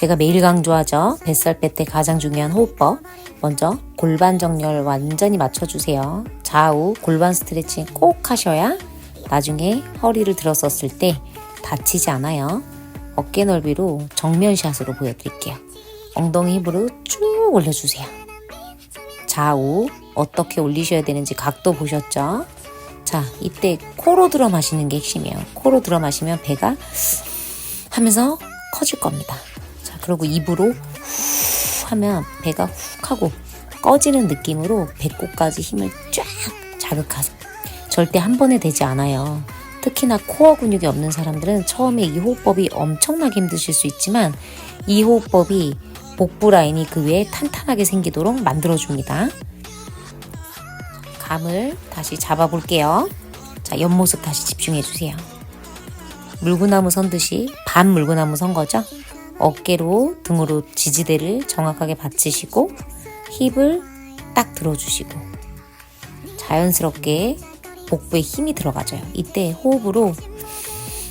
제가 매일 강조하죠. 뱃살 뺄 때 가장 중요한 호흡법. 먼저 골반 정렬 완전히 맞춰주세요. 좌우 골반 스트레칭 꼭 하셔야 나중에 허리를 들었었을 때 다치지 않아요. 어깨 넓이로 정면 샷으로 보여드릴게요. 엉덩이 힘으로 쭉 올려주세요. 좌우 어떻게 올리셔야 되는지 각도 보셨죠? 자, 이때 코로 들어 마시는 게 핵심이에요. 코로 들어 마시면 배가 하면서 커질 겁니다. 자, 그리고 입으로 후 하면 배가 훅 하고 꺼지는 느낌으로 배꼽까지 힘을 쫙 자극하세요. 절대 한 번에 되지 않아요. 특히나 코어 근육이 없는 사람들은 처음에 이 호흡법이 엄청나게 힘드실 수 있지만 이 호흡법이 복부 라인이 그 위에 탄탄하게 생기도록 만들어줍니다. 감을 다시 잡아볼게요. 자, 옆모습 다시 집중해주세요. 물구나무 선 듯이 반 물구나무 선 거죠? 어깨로 등으로 지지대를 정확하게 받치시고 힙을 딱 들어주시고 자연스럽게 복부에 힘이 들어가져요. 이때 호흡으로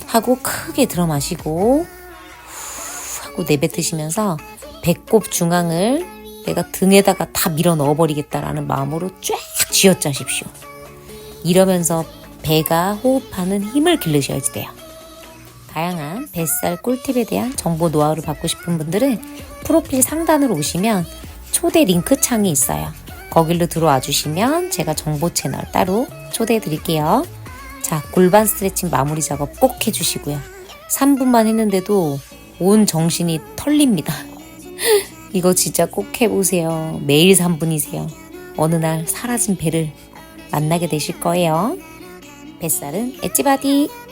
하고 크게 들어 마시고 후 하고 내뱉으시면서 배꼽 중앙을 내가 등에다가 다 밀어 넣어버리겠다라는 마음으로 쫙 쥐어짜십시오. 이러면서 배가 호흡하는 힘을 기르셔야지 돼요. 다양한 뱃살 꿀팁에 대한 정보 노하우를 받고 싶은 분들은 프로필 상단으로 오시면 초대 링크 창이 있어요. 거길로 들어와 주시면 제가 정보 채널 따로 초대해 드릴게요. 자, 골반 스트레칭 마무리 작업 꼭 해주시고요. 3분만 했는데도 온 정신이 털립니다. 이거 진짜 꼭 해보세요. 매일 3분이세요. 어느 날 사라진 배를 만나게 되실 거예요. 뱃살은 엣지바디.